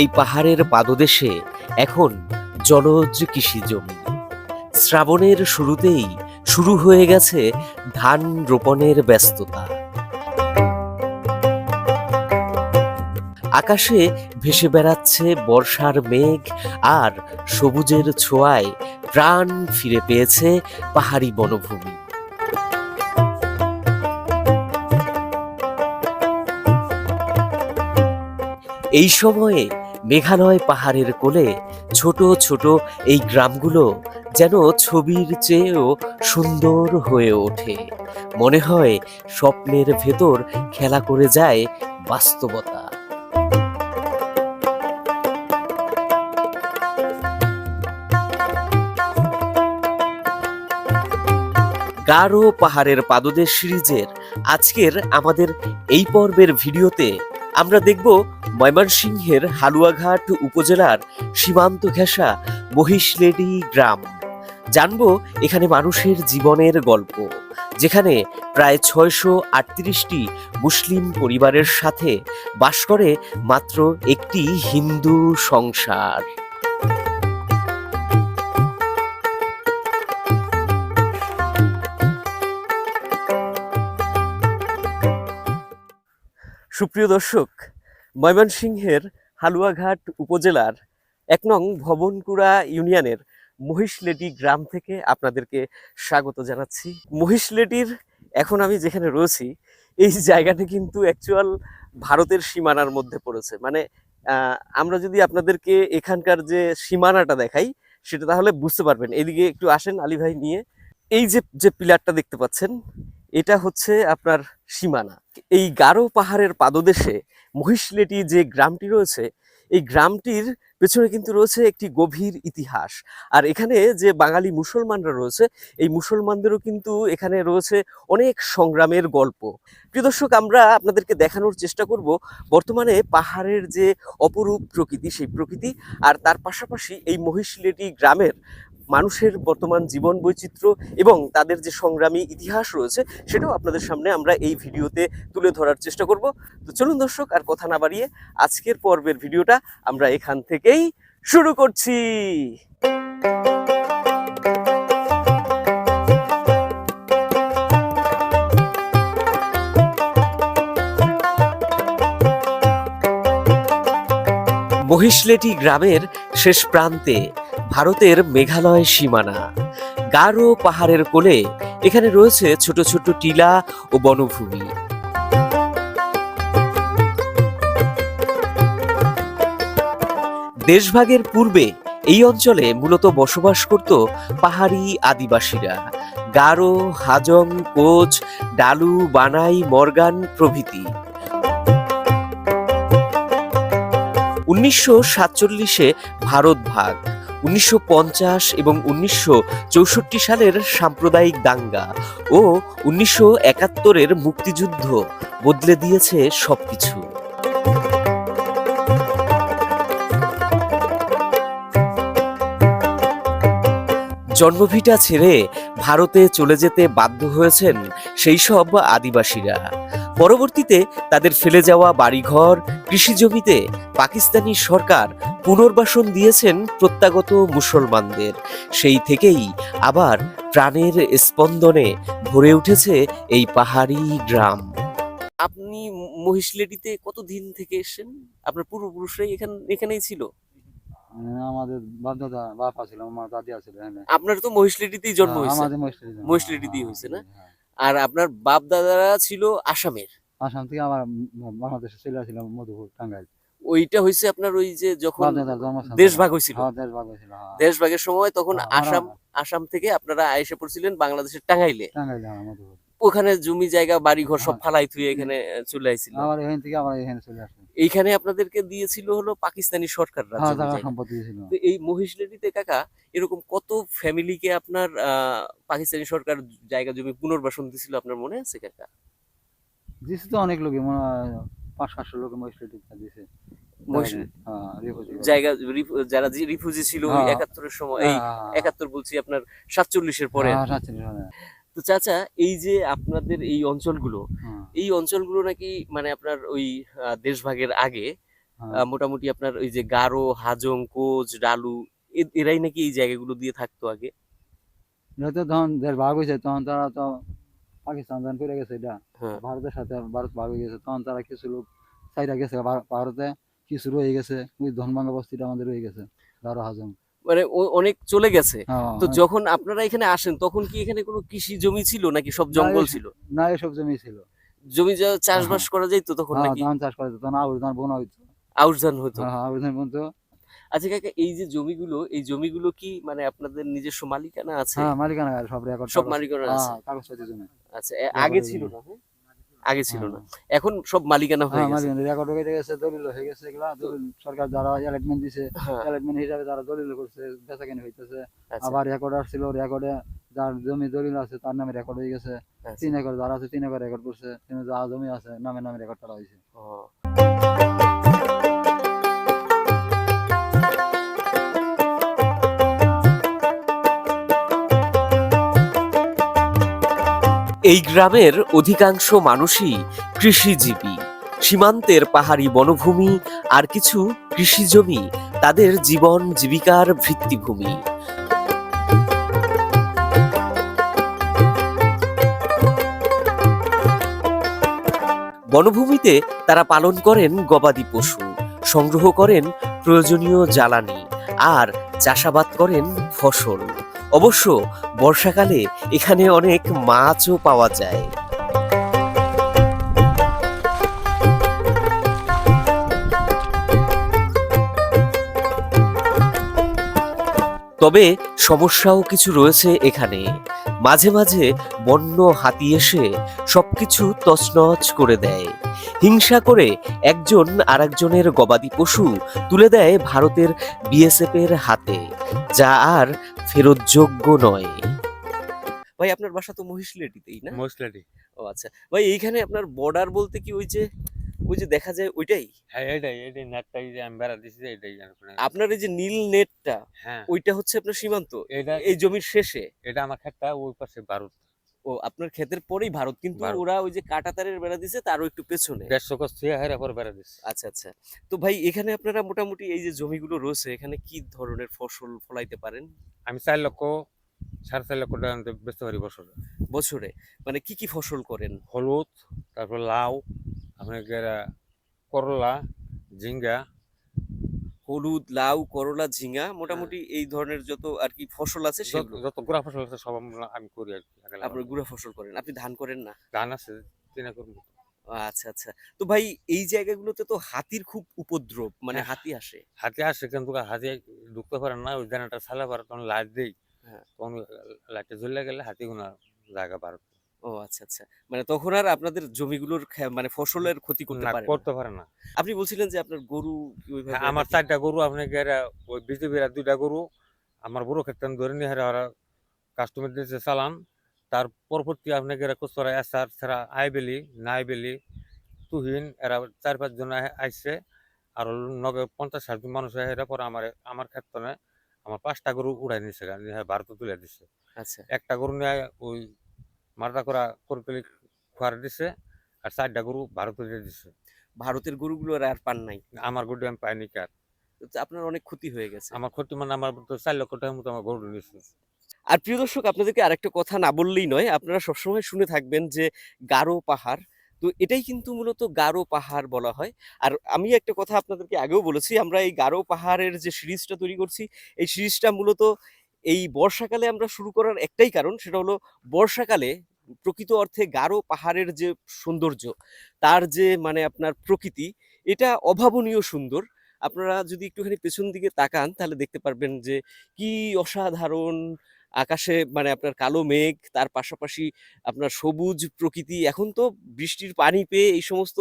এই পাহাড়ের পাদদেশে এখন জলজ কৃষি জমি। শ্রাবণের শুরুতেই শুরু হয়ে গেছে ধান রোপণের ব্যস্ততা। আকাশে ভেসে বেড়াচ্ছে বর্ষার মেঘ আর সবুজের ছোঁয়ায় প্রাণ ফিরে পেয়েছে পাহাড়ি বনভূমি। এই সময়ে মেঘালয় পাহাড়ের কোলে ছোট ছোট এই গ্রামগুলো যেন ছবির চেয়েও সুন্দর হয়ে ওঠে। মনে হয় স্বপ্নের ভেতর খেলা করে যায় বাস্তবতা। গারো পাহাড়ের পাদদেশ সিরিজের আজকের আমাদের এই পর্বের ভিডিওতে আমরা দেখব ময়মনসিংহের হালুয়াঘাট উপজেলার সীমান্ত ঘেঁষা মহিষলেডি গ্রাম। জানব এখানে মানুষের জীবনের গল্প, যেখানে প্রায় ছয়শো আটত্রিশটি মুসলিম পরিবারের সাথে বাস করে মাত্র একটি হিন্দু সংসার। সুপ্রিয় দর্শক, ময়মনসিংহের হালুয়াঘাট উপজেলার এক নং ভবনকুড়া ইউনিয়নের মহিষলেটি গ্রাম থেকে আপনাদেরকে স্বাগত জানাচ্ছি। মহিষলেটির এখন আমি যেখানে রয়েছি, এই জায়গাটা কিন্তু অ্যাকচুয়াল ভারতের সীমানার মধ্যে পড়েছে। মানে আমরা যদি আপনাদেরকে এখানকার যে সীমানাটা দেখাই, সেটা তাহলে বুঝতে পারবেন। এদিকে একটু আসেন আলী ভাই নিয়ে। এই যে যে পিলারটা দেখতে পাচ্ছেন এটা হচ্ছে আপনার সীমানা। এই গারো পাহাড়ের পাদদেশে মহিষলেটি যে গ্রামটি রয়েছে, এই গ্রামটির পেছনে কিন্তু রয়েছে একটি গভীর ইতিহাস। আর এখানে যে বাঙালি মুসলমানরা রয়েছে, এই মুসলমানদেরও কিন্তু এখানে রয়েছে অনেক সংগ্রামের গল্প। প্রিয় দর্শক, আমরা আপনাদেরকে দেখানোর চেষ্টা করব বর্তমানে পাহাড়ের যে অপরূপ প্রকৃতি, সেই প্রকৃতি, আর তার পাশাপাশি এই মহিষলেটি গ্রামের মানুষের বর্তমান জীবন বৈচিত্র্য এবং তাদের যে সংগ্রামী ইতিহাস রয়েছে, সেটাও আপনাদের সামনে আমরা এই ভিডিওতে তুলে ধরার চেষ্টা করব। তো চলুন দর্শক, আর কথা না বাড়িয়ে আজকের পর্বের ভিডিওটা আমরা এখান থেকেই শুরু করছি। মহিষলেটি গ্রামের শেষ প্রান্তে ভারতের মেঘালয় সীমানা। গারো পাহাড়ের কোলে এখানে রয়েছে ছোট ছোট টিলা ও বনভূমি। দেশভাগের পূর্বে এই অঞ্চলে মূলত বসবাস করত পাহাড়ি আদিবাসীরা। গারো, হাজং, কোচ, ডালু, বানাই, মর্গান প্রভৃতি। উনিশশো সাতচল্লিশে ভারত ভাগ। উনিশশো পঞ্চাশ এবং উনিশশো চৌষট্টি সালের সাম্প্রদায়িক দাঙ্গা ও উনিশশো একাত্তরের মুক্তিযুদ্ধ বদলে দিয়েছে সবকিছু। জন্মভিটা ছেড়ে ভারতে চলে যেতে বাধ্য হয়েছেন সেই সব আদিবাসীরা। পরবর্তীতে তাদের ফেলে যাওয়া বাড়িঘর কৃষি জমিতে পাকিস্তানি সরকার পুনর্বাসন দিয়েছেন প্রত্যাগত মুসলমানদের। সেই থেকেই আবার প্রাণের স্পন্দনে ভরে উঠেছে এই পাহাড়ি গ্রাম। আপনি মহিষলেটিতে কতদিন থেকে এসেছেন? আপনার পূর্বপুরুষরাই এখান এখানেই ছিল? হ্যাঁ, আমাদের বাপ আছিল আমার দাদি আছিল আপনার তো মহিষলেটিতেই জন্ম হ্যাঁ, হয়েছে। আমাদের মহিষালি জন্ম। মহিষালিতেই হ্যাঁ, হয়েছে না? আর আপনার বাপ দাদারা ছিল আসামের। আসাম থেকে আমার বাংলাদেশে চলে আসছিল মধুপুর টাঙ্গাইল। ওইটা হয়েছে আপনার ওই যে যখন দেশভাগ দেশ ভাগ হয়েছিল হ্যাঁ, দেশ ভাগের হ্যাঁ। দেশভাগের সময় তখন হ্যাঁ, আসাম আসাম থেকে আপনারা আয়েসে পড়ছিলেন বাংলাদেশের টাঙ্গাইলে। ওখানে জমি জায়গা বাড়ি ঘর সব। ফালাই থুয়ে এখানে চলে আইছিল। আমার এখান থেকে আমার এখানে চলে আসছে এইখানে আপনাদেরকে দিয়েছিল হলো পাকিস্তানি সরকাররা হ্যাঁ এই মহিষলেটিতে কাকা এরকম কত ফ্যামিলিকে আপনার পাকিস্তানি সরকার জায়গা জমি পুনর্বাসন দিছিল আপনার মনে আছে কাকা দিছে তো অনেক লোকে পাঁচ সাতশো লোকে মহিষালি দিছে মহিষ- হ্যাঁ refugee। জায়গা রিফ- যারা রিফিউজি ছিল হ্যাঁ। একাত্তরের সময় এই হ্যাঁ, হ্যাঁ, একাত্তর বলছি আপনার সাতচল্লিশের পরে হ্যাঁ। তো চাচা এই যে আপনাদের এই অঞ্চলগুলো। এই অঞ্চলগুলো নাকি মানে আপনার ওই দেশভাগের আগে। মোটামুটি আপনার ওই যে গারো হাজং কোচ ডালু এরাই নাকি এই জায়গাগুলো দিয়ে থাকতো আগে যেহেতু তখন দেশ ভাগ হয়েছে তখন তারা তো পাকিস্তান যখন করে গেছে এটা হ্যাঁ ভারতের সাথে ভারত ভাগ হয়ে গেছে তখন তারা কিছু লোক চাইরা গেছে ভারতে কিছু রয়ে গেছে ওই ধনভাঙ্গা বস্তিটা আমাদের রয়ে গেছে গারো হাজং মানে অনেক চলে গেছে। হ্যাঁ, তো হ্যাঁ। যখন আপনারা এখানে আসেন তখন কি এখানে কোনো কৃষি জমি ছিল নাকি সব জঙ্গল ছিল? না সব জমি ছিল। জমি যা চাষবাস করা যাইতো তখন হ্যাঁ নাকি? ধান চাষ করে তখন আউশ ধান বোনা হইতো। আউশ ধান হতো হ্যাঁ আউশ ধান বুনতো আচ্ছা কাকা এই যে জমিগুলো এই জমিগুলো কি মানে আপনাদের নিজস্ব মালিকানা আছে? হ্যাঁ মালিকানা সব রেকর্ড সব মালিকানা আছে। হ্যাঁ কাগজপত্র জমি আচ্ছা আগে ছিল না হ্যাঁ? আগে ছিল না। এখন সব মালিকানা হয়ে হ্যাঁ গেছে। রেকর্ড হয়ে গেছে দলিল হয়ে গেছে এগুলা। সরকার যারা অ্যালার্টমেন্ট দিছে হ্যাঁ। অ্যালার্টমেন্ট হিসাবে যারা দলিল করছে বেচা কেনা হইতেছে। আচ্ছা। আবার রেকর্ড আসছিল রেকর্ডে যার জমি দলিল আছে তার নামে রেকর্ড হয়ে গেছে। আচ্ছা। তিন একর যারা আছে তিন একর রেকর্ড করছে। যা জমি আছে নামে নামে রেকর্ড করা হয়েছে। এই গ্রামের অধিকাংশ মানুষই কৃষিজীবী। সীমান্তের পাহাড়ি বনভূমি আর কিছু কৃষি জমি তাদের জীবন জীবিকার ভিত্তিভূমি। বনভূমিতে তারা পালন করেন গবাদি পশু, সংগ্রহ করেন প্রয়োজনীয় জ্বালানি আর চাষাবাদ করেন ফসল। অবশ্য বর্ষাকালে এখানে অনেক মাছও পাওয়া যায়। তবে সমস্যাও কিছু রয়েছে এখানে। মাঝে মাঝে বন্য হাতি এসে সবকিছু তছনছ করে দেয়। হিংসা করে একজন আরেকজনের গবাদি পশু তুলে দেয় ভারতের বিএসএফ এর হাতে যা আর ফেরতযোগ্য নয়। ভাই আপনার বাসা তো মহিষলেটিতেই না? মহিষলেটি ও আচ্ছা। ভাই এইখানে আপনার বর্ডার বলতে কি ওই যে ওই যে দেখা যায় ওইটাই? হ্যাঁ এটাই এটাই নেটটাই যে আমি বেড়া দিছি এটাই আপনার আপনার এই যে নীল নেটটা হ্যাঁ। ওইটা হচ্ছে আপনার সীমান্ত? এটা এই জমির শেষে? এটা আমার ক্ষেতটা ওই পাশে ভারত ও আপনার ক্ষেতের পরেই ভারত কিন্তু। ওরা ওই যে কাটাতারের বেড়া দিছে তারও একটু পেছনে। দেড়শো হেরা পর বেড়া দিছি। আচ্ছা আচ্ছা। তো ভাই এখানে আপনারা মোটামুটি এই যে জমিগুলো রয়েছে এখানে কি ধরনের ফসল ফলাইতে পারেন? আমি চার লক্ষ সাড়ে চার লক্ষ টাকা বেচতে পারি বছরে। বছরে? মানে কি কি ফসল করেন? হলুদ তারপর লাউ আপনার করলা ঝিঙ্গা হলুদ লাউ করলা ঝিঙা মোটামুটি এই ধরনের যত আর কি ফসল আছে যত- গুড়া ফসল আছে সব আমি করি আর কি আপনি গুড়া ফসল করেন আপনি ধান করেন না? ধান আছে তিন একর আচ্ছা আচ্ছা। তো ভাই এই জায়গাগুলোতে তো হাতির খুব উপদ্রব মানে হ্যাঁ। হাতি আসে। হাতি আসে কিন্তু হাতি ঢুকতে পারে না ওই জানাটা ছালা পারে তখন লাইট দেই। হ্যাঁ। তখন লাইটে জ্বলে গেলে হাতি গুনা জায়গা ভারত ও আচ্ছা আচ্ছা। মানে তখন আর আপনাদের জমিগুলোর খে- মানে ফসলের ক্ষতি করতে না পারে না। করতে পারে না। আপনি বলছিলেন যে আপনার গরু কি ওইভাবে হ্যাঁ, আমার নাকি- চারটা গরু আপনি গেরা ওই বিজেপির দুইটা গরু আমার বড় ক্ষেত্রে ধরে নিয়ে হেরা ওরা কাস্টমার দিয়েছে চালান। তার পরবর্তী আপনি গেরা কুস্তরা এসার ছাড়া আইবেলি নাইবেলি তুহিন এরা চার পাঁচ জন আই- আইছে। আর নগে পঞ্চাশ ষাট জন মানুষ হেরা পরে আমার আমার ক্ষেত্রে আমার পাঁচটা গরু উড়াই নিছে গা, নিয়ে ভারতে তুলে দিছে। আচ্ছা। একটা গরু নিয়ে ওই মারদা করা করকলি খোয়ার দিছে আর চারটা গরু ভারতে দিয়ে দিছে। ভারতের গরুগুলো আর আর পান নাই? আমার গরু আমি পাইনি কার? আপনার অনেক ক্ষতি হয়ে গেছে। আমার ক্ষতি মানে আমার তো চার লক্ষ টাকার মতো আমার গরু নিয়েছে আর প্রিয় দর্শক আপনাদেরকে আরেকটা কথা না বললেই নয় আপনারা সবসময় শুনে থাকবেন যে গারো পাহাড় তো এটাই কিন্তু মূলত গারো পাহাড় বলা হয়। আর আমি একটা কথা আপনাদেরকে আগেও বলেছি আমরা এই গারো পাহাড়ের যে সিরিজটা তৈরি করছি এই সিরিজটা মূলত এই বর্ষাকালে আমরা শুরু করার একটাই কারণ, সেটা হলো বর্ষাকালে প্রকৃত অর্থে গারো পাহাড়ের যে সৌন্দর্য, তার যে মানে আপনার প্রকৃতি, এটা অভাবনীয় সুন্দর। আপনারা যদি একটুখানি পেছন দিকে তাকান, তাহলে দেখতে পারবেন যে কি অসাধারণ আকাশে মানে আপনার কালো মেঘ, তার পাশাপাশি আপনার সবুজ প্রকৃতি। এখন তো বৃষ্টির পানি পেয়ে এই সমস্ত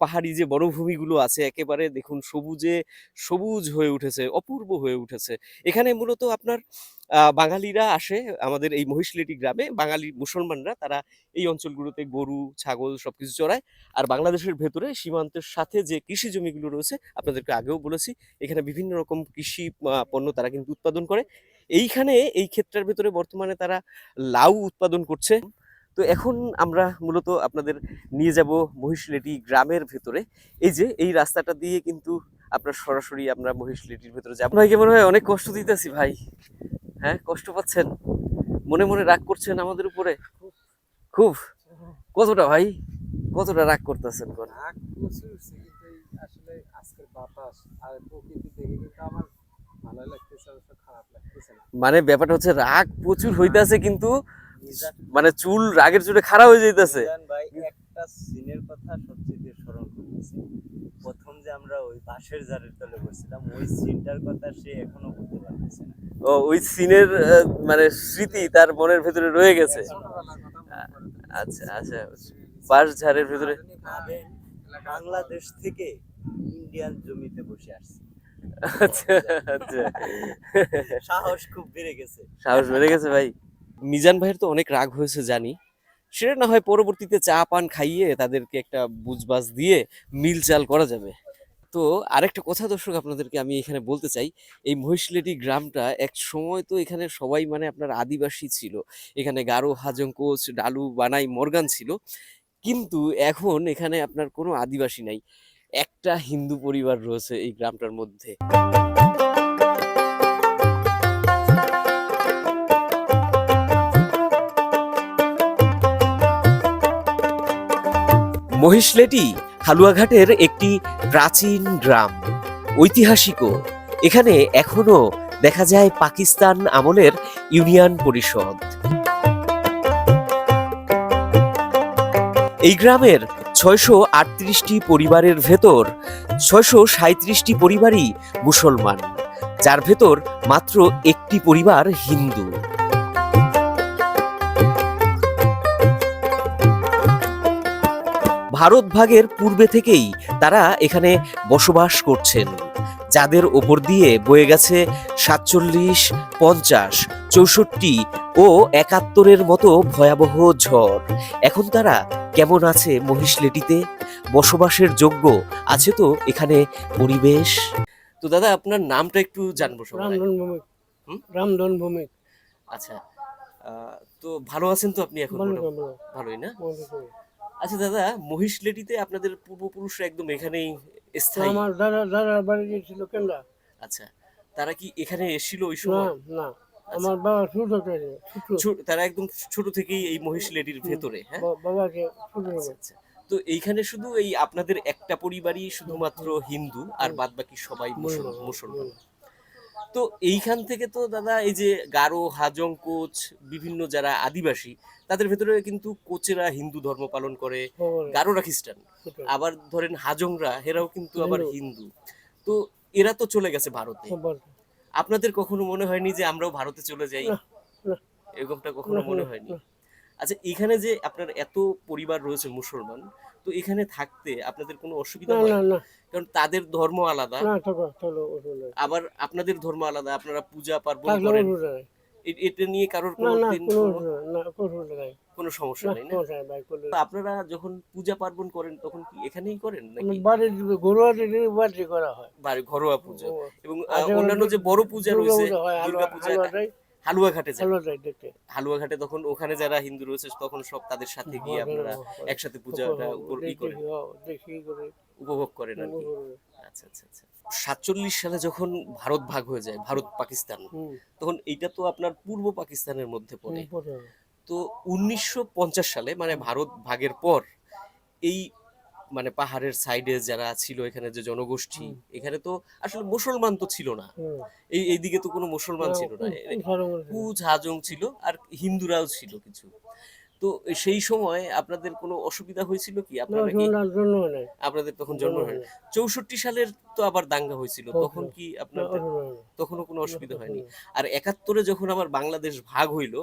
পাহাড়ি যে বনভূমিগুলো আছে, একেবারে দেখুন সবুজে সবুজ হয়ে উঠেছে, অপূর্ব হয়ে উঠেছে। এখানে মূলত আপনার বাঙালিরা আসে আমাদের এই মহিষলেটি গ্রামে। বাঙালি মুসলমানরা তারা এই অঞ্চলগুলোতে গরু, ছাগল সবকিছু চড়ায়। আর বাংলাদেশের ভেতরে সীমান্তের সাথে যে কৃষি জমিগুলো রয়েছে, আপনাদেরকে আগেও বলেছি, এখানে বিভিন্ন রকম কৃষি পণ্য তারা কিন্তু উৎপাদন করে। এইখানে এই ক্ষেত্রের ভেতরে বর্তমানে তারা লাউ উৎপাদন করছে। তো এখন আমরা মূলত আপনাদের নিয়ে যাব মহিষলেটি গ্রামের ভেতরে। এই যে, এই রাস্তাটা দিয়ে কিন্তু আপনার সরাসরি আমরা মহিষলেটির ভেতরে যাব। ভাই, কেমন হয়? অনেক কষ্ট দিতেছি ভাই। হ্যাঁ কষ্ট পাচ্ছেন? মনে মনে রাগ করছেন আমাদের উপরে? খুব। কতটা ভাই? কতটা রাগ করতেছেন? রাগ আসলে আজকের বাতাস আর প্রকৃতি দেখে কিন্তু আমার মানে ব্যাপারটা হচ্ছে রাগ প্রচুর হইতাছে কিন্তু মানে চুল রাগের চুলে খারাপ হয়ে যাইতাছে। ভাই একটা সিনের কথা সবচেয়ে স্মরণ করতেছে। প্রথম যে আমরা ওই বাঁশের জারের তলে বসছিলাম ওই সিনটার কথা সে এখনও বলতে পারতেছে না। ও ওই সিনের মানে স্মৃতি তার মনের ভেতরে রয়ে গেছে। তো। আচ্ছা আচ্ছা বাঁশ ঝাড়ের ভেতরে। বাংলাদেশ থেকে ইন্ডিয়ান জমিতে বসে আসছে। সাহস খুব বেড়ে গেছে। সাহস বেড়ে গেছে ভাই। মিজান ভাইয়ের তো অনেক রাগ হয়েছে, জানি। সেটা না হয় পরবর্তীতে চা, পান খাইয়ে তাদেরকে একটা বুঝবাজ দিয়ে মিল চাল করা যাবে। তো আরেকটা কথা দর্শক, আপনাদেরকে আমি এখানে বলতে চাই, এই মহিষলেটি গ্রামটা এক সময় তো এখানে সবাই মানে আপনার আদিবাসী ছিল। এখানে গারো, হাজং, কোচ, ডালু, বানাই, মর্গান ছিল। কিন্তু এখন এখানে আপনার কোনো আদিবাসী নাই। একটা হিন্দু পরিবার রয়েছে এই গ্রামটার মধ্যে। মহিষলেটি হালুয়াঘাটের একটি প্রাচীন গ্রাম, ঐতিহাসিকও। এখানে এখনও দেখা যায় পাকিস্তান আমলের ইউনিয়ন পরিষদ। এই গ্রামের ছয়শো আটত্রিশটি পরিবারের ভেতর ছয়শো সাঁত্রিশটি পরিবারই মুসলমান, যার ভেতর মাত্র একটি পরিবার হিন্দু। ভারত ভাগের পূর্বে থেকেই তারা এখানে বসবাস করছেন, যাদের ওপর দিয়ে বয়ে গেছে সাতচল্লিশ, পঞ্চাশ, চৌষট্টি ও একাত্তরের মতো ভয়াবহ ঝড়। এখন তারা কেমন আছে মহিষলেটিতে বসবাসের যোগ্য আছে তো এখানে পরিবেশ? তো দাদা আপনার নামটা একটু জানব রামধন ভূমিক। হুম? রামধন ভূমিক। আচ্ছা তো ভালো আছেন তো আপনি এখন ভালোই না। আচ্ছা দাদা মহিষলেটিতে আপনাদের পূর্বপুরুষরা একদম এখানেই স্থায়ী? আমার দাদা দাদার বাড়ি কেন্দ্রা। আচ্ছা তারা কি এখানে এসেছিল ওই সময়? না। আমার বাবা ছোট থেকে ছোট। তারা একদম ছোট থেকেই এই মহিষলেটির ভেতরে হ্যাঁ? বাবাকে ছোট আচ্ছা, আচ্ছা। তো এইখানে শুধু এই আপনাদের একটা পরিবারই শুধুমাত্র হিন্দু আর বাদ বাকি সবাই মুসলমান। তো এইখান থেকে তো দাদা এই যে গারো হাজং কোচ বিভিন্ন যারা আদিবাসী তাদের ভেতরে কিন্তু কোচেরা হিন্দু ধর্ম পালন করে গারোরা খ্রিস্টান। আবার ধরেন হাজংরা এরাও কিন্তু আবার। হিন্দু। তো এরা তো চলে গেছে ভারতে। আপনাদের কখনো মনে হয়নি যে আমরাও ভারতে চলে যাই। এরকমটা কখনো মনে হয়নি? আচ্ছা এখানে যে আপনার এত পরিবার রয়েছে মুসলমান তো এখানে থাকতে আপনাদের কোনো অসুবিধা হয়? না। কারণ তাদের ধর্ম আলাদা। আবার আপনাদের ধর্ম আলাদা আপনারা পূজা পার্বণ করেন। এটা নিয়ে কারোর কোনো সমস্যা নেই। না আপনারা যখন পূজা পার্বণ করেন তখন কি এখানেই করেন নাকি? ঘরোয়া দিদি করা হয়। বাড়ি ঘরোয়া পুজো। এবং আচ্ছা, অন্যান্য যে বড় পূজা রয়েছে দুর্গা পূজা হালুয়া ঘাটে হালুয়া ঘাটে তখন ওখানে যারা হিন্দু রয়েছে তখন সব তাদের সাথে গিয়ে আপনারা একসাথে পূজাটা উপর ই করেন। উপভোগ করেন আর কি। আচ্ছা আচ্ছা আচ্ছা। সাতচল্লিশ সালে যখন ভারত ভাগ হয়ে যায় ভারত পাকিস্তান তখন এইটা তো আপনার পূর্ব পাকিস্তানের মধ্যে পড়ে। তো উনিশশো সালে মানে ভারত ভাগের পর এই মানে পাহাড়ের সাইডে যারা ছিল এখানে যে জনগোষ্ঠী এখানে তো আসলে মুসলমান তো ছিল না। এই এইদিকে তো কোনো মুসলমান ছিল না। কুচ হাজং ছিল আর হিন্দুরাও ছিল কিছু। তো সেই সময় আপনাদের কোনো অসুবিধা হয়েছিল কি? আপনারা। আপনাদের তখন জন্ম হয় চৌষট্টি সালের তো আবার দাঙ্গা হয়েছিল। তখন কি আপনাদের তখনও কোনো অসুবিধা হয়নি? আর একাত্তরে যখন আবার বাংলাদেশ ভাগ হইল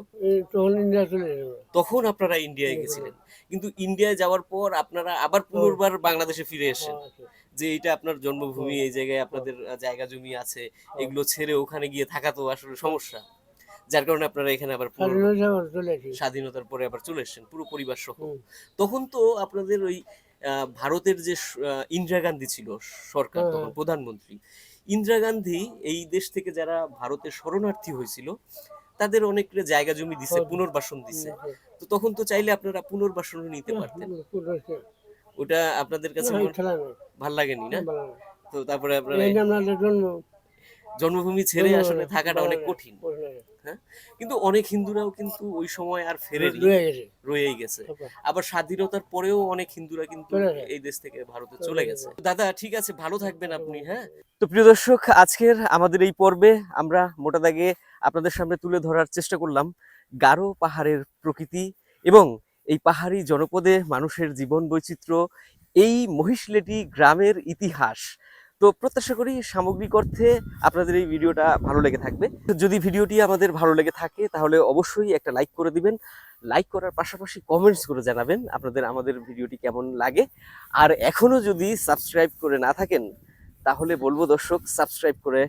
তখন আপনারা ইন্ডিয়ায় গেছিলেন। কিন্তু ইন্ডিয়ায় যাওয়ার পর আপনারা আবার পুনর্বার বাংলাদেশে ফিরে এসেছেন আচ্ছা। যে এটা আপনার জন্মভূমি এই জায়গায় আপনাদের জায়গা জমি আছে এগুলো ছেড়ে ওখানে গিয়ে থাকা তো আসলে সমস্যা। যার কারণে আপনারা এখানে আবার। স্বাধীনতার পরে আবার চলে এসেছেন পুরো পরিবার সহ। তখন তো আপনাদের ওই ভারতের যে ইন্দিরা গান্ধী ছিল সরকার হ্যাঁ, তখন প্রধানমন্ত্রী ইন্দিরা গান্ধী এই দেশ থেকে যারা ভারতের শরণার্থী হয়েছিল তাদের অনেক জায়গা জমি দিছে হ্যাঁ। পুনর্বাসন দিছে। তো তখন তো চাইলে আপনারা পুনর্বাসন নিতে পারতেন। ওটা আপনাদের কাছে ভালো লাগেনি না। তো তারপরে আপনারা জন্মভূমি ছেড়ে আসলে থাকাটা অনেক কঠিন। লাগে। কিন্তু অনেক হিন্দুরাও কিন্তু ওই সময় আর গেছে। রয়েই গেছে। আবার স্বাধীনতার পরেও অনেক হিন্দুরা কিন্তু এই দেশ থেকে ভারতে চলে গেছে। দাদা ঠিক আছে ভালো থাকবেন আপনি হ্যাঁ? তো প্রিয় দর্শক আজকের আমাদের এই পর্বে আমরা মোটা দাগে আপনাদের সামনে তুলে ধরার চেষ্টা করলাম গারো পাহাড়ের প্রকৃতি এবং এই পাহাড়ি জনপদে মানুষের জীবন বৈচিত্র্য এই মহিষলেটি গ্রামের ইতিহাস। তো প্রত্যাশা করি সামগ্রিক অর্থে আপনাদের এই ভিডিওটা ভালো লেগে থাকবে। যদি ভিডিওটি আমাদের ভালো লেগে থাকে, তাহলে অবশ্যই একটা লাইক করে দিবেন। লাইক করার পাশাপাশি কমেন্টস করে জানাবেন আপনাদের আমাদের ভিডিওটি কেমন লাগে। আর এখনও যদি সাবস্ক্রাইব করে না থাকেন, তাহলে বলব দর্শক সাবস্ক্রাইব করে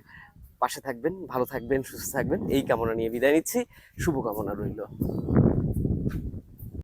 পাশে থাকবেন, ভালো থাকবেন, সুস্থ থাকবেন। এই কামনা নিয়ে বিদায় নিচ্ছি। শুভকামনা রইল।